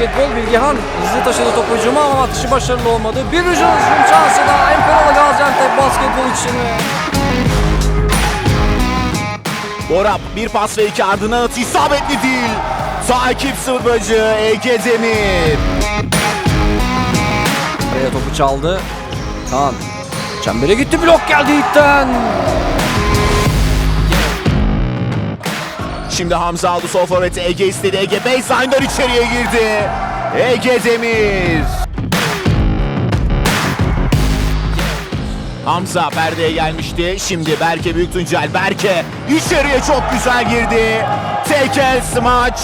Alihan hızlı taşıdı topu hücuma ama atışı başarılı olmadı. Bir hücum şansı daha Emparalı Gaziantep basketbol için. Bora bir pas ve iki ardından atı isabetli değil. Takip sıvıcı Ege Demir. Araya topu çaldı. Kaan. Çembere gitti blok geldi ilkten. Şimdi Hamza aldı sol forveti Ege istedi. Ege baseline'dan içeriye girdi. Ege Demir. Hamza perdeye gelmişti. Şimdi Berke Büyük Tuncel. Berke içeriye çok güzel girdi. Tek el smaç.